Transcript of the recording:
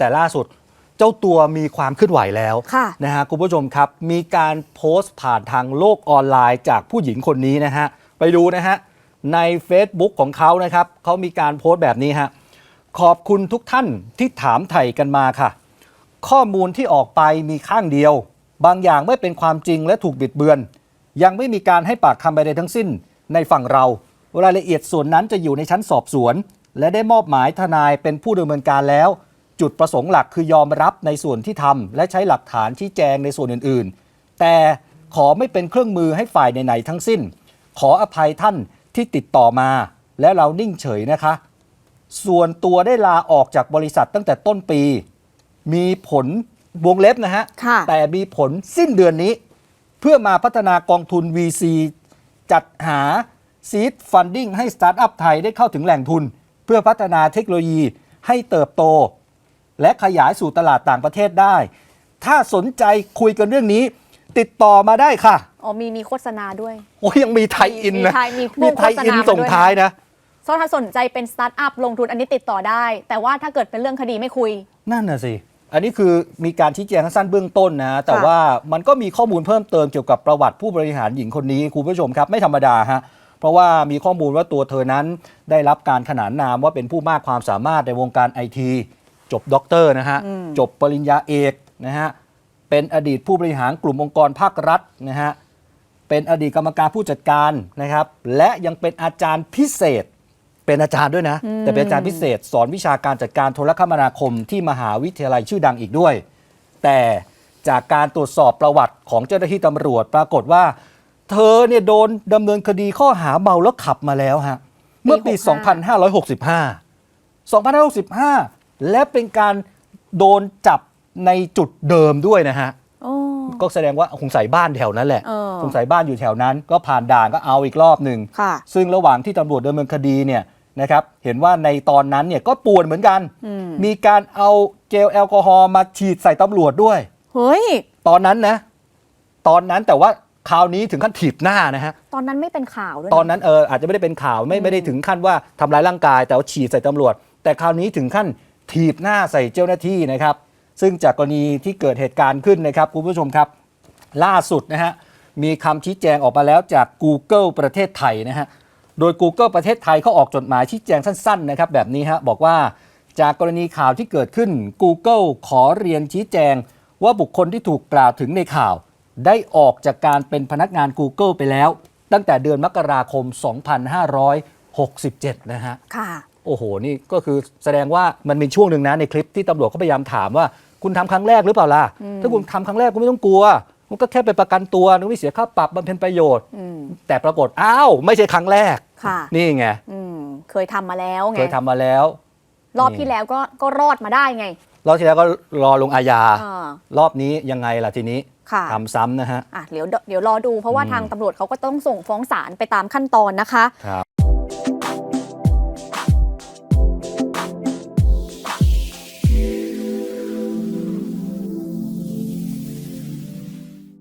แต่ล่าสุดเจ้าตัวมีความเคลื่อนไหวแล้วค่ะนะฮะคุณผู้ชมครับ มีการโพสต์ผ่านทางโลกออนไลน์จากผู้หญิงคนนี้นะฮะ ไปดูนะฮะ ใน Facebook ของเขานะครับเขามีการโพสต์แบบนี้ฮะ ขอบคุณทุกท่านที่ถามไถ่กันมาค่ะ ข้อมูลที่ออกไปมีข้างเดียว บางอย่างไม่เป็นความจริงและถูกบิดเบือน ยังไม่มีการให้ปากคำใดๆทั้งสิ้นในฝั่งเรารายละเอียดส่วนนั้นจะอยู่ในชั้นสอบสวน และได้มอบหมายทนายเป็นผู้ดำเนินการแล้ว จุดประสงค์หลักคือยอมรับในส่วนที่ทำและใช้หลักฐานชี้แจงในส่วนอื่นๆ แต่ขอไม่เป็นเครื่องมือให้ฝ่ายไหนๆทั้งสิ้น ขออภัยท่านที่ติดต่อมา และเรานิ่งเฉยนะคะ ส่วนตัวได้ลาออกจากบริษัทตั้งแต่ต้นปี มีผลวงเล็บนะฮะค่ะแต่มีผลสิ้นเดือนนี้ เพื่อมาพัฒนากองทุน VC จัดหา Seed Funding ให้สตาร์ทอัพไทยได้เข้าถึงแหล่งทุน เพื่อพัฒนาเทคโนโลยีให้เติบโต และขยายสู่ตลาดต่างประเทศได้ ถ้าสนใจคุยกันเรื่องนี้ ติดต่อมาได้ค่ะ อ๋อมีมีโฆษณาด้วย โอ้ยยังมีไทยอินนะมีไทยมีพวกมีไทยอินโฆษณามาด้วย ส่งท้ายนะ so ถ้าสนใจเป็นสตาร์ทอัพลงทุนอันนี้ติดต่อได้ แต่ว่าถ้าเกิดเป็นเรื่องคดีไม่คุย นั่นน่ะสิ อันนี้คือมีการชี้แจงสั้นๆเบื้องต้นนะ แต่ค่ะว่ามันก็มีข้อมูลเพิ่มเติมเกี่ยวกับประวัติผู้บริหารหญิงคนนี้คุณผู้ชมครับไม่ธรรมดาฮะ เพราะว่ามีข้อมูลว่าตัวเธอนั้นได้รับการขนานนามว่าเป็นผู้มากความสามารถในวงการไอที จบด็อกเตอร์นะฮะ จบปริญญาเอกนะฮะ เป็นอดีตผู้บริหารกลุ่มองค์กรภาครัฐนะฮะ เป็นอดีตกรรมการผู้จัดการนะครับ และยังเป็นอาจารย์พิเศษ เป็นอาจารย์ด้วยนะ แต่เป็นอาจารย์พิเศษ สอนวิชาการจัดการโทรคมนาคมที่มหาวิทยาลัยชื่อดังอีกด้วย แต่จากการตรวจสอบประวัติของเจ้าหน้าที่ตำรวจปรากฏว่า เธอเนี่ยโดนดำเนินคดีข้อหาเมาแล้วขับมาแล้วฮะเมื่อปี 2565 2565 และเป็นการโดนจับในจุดเดิมด้วยนะฮะโอ้ก็แสดงว่าคงใส่บ้านแถวนั้นแหละเออคงใส่บ้านอยู่แถวนั้น ก็ผ่านด่านก็เอาอีกรอบหนึ่งค่ะซึ่งระหว่างที่ตำรวจดำเนินคดีเนี่ยนะครับเห็นว่าในตอนนั้นเนี่ยก็ป่วนเหมือนกันอืมมีการเอาเจลแอลกอฮอล์มาฉีดใส่ตำรวจด้วยเฮ้ยตอนนั้นนะ ตอนนั้นแต่ว่าคราวนี้ถึงขั้นถีบหน้านะฮะตอนนั้นไม่เป็นข่าวด้วยตอนนั้นเอออาจจะไม่ได้เป็นข่าวไม่ไม่ได้ถึงขั้นว่าทำร้ายร่างกาย แต่ว่าฉีดใส่ตำรวจ แต่คราวนี้ถึงขั้น ถีบหน้าใส่เจ้าหน้าที่นะครับ ซึ่งจากกรณีที่เกิดเหตุการณ์ขึ้นนะครับคุณผู้ชมครับ ล่าสุดนะฮะมีคำชี้แจงออกมาแล้วจาก Google ประเทศไทยนะฮะโดย Google ประเทศไทยเขาออกจดหมายชี้แจงสั้นๆนะครับแบบนี้ฮะบอกว่าจากกรณีข่าวที่เกิดขึ้น Google ขอเรียนชี้แจง ว่าบุคคลที่ถูกกล่าวถึงในข่าว ได้ออกจากการเป็นพนักงาน Google ไปแล้ว ตั้งแต่เดือนมกราคม 2567 นะฮะค่ะ โอ้โห นี่ก็คือแสดงว่ามันมีช่วงหนึ่งนะในคลิปที่ตำรวจเขาพยายามถามว่า คุณทำครั้งแรกหรือเปล่าล่ะ ถ้าคุณทำครั้งแรกก็ไม่ต้องกลัว มันก็แค่ไปประกันตัวนึกไม่เสียค่าปรับบำเพ็ญประโยชน์อืมแต่ปรากฏอ้าวไม่ใช่ครั้งแรกค่ะนี่ไงอืมเคยทำมาแล้วไงเคยทำมาแล้ว รอบนี่ที่แล้วก็ก็รอดมาได้ไง รอบที่แล้วก็รอลงอาญาอ่ารอบนี้ยังไงล่ะทีนี้ค่ะทำซ้ำนะฮะอะเดี๋ยวเดี๋ยวรอดูเพราะว่าอืมทางตำรวจเขาก็ต้องส่งฟ้องศาลไปตามขั้นตอนนะคะครับ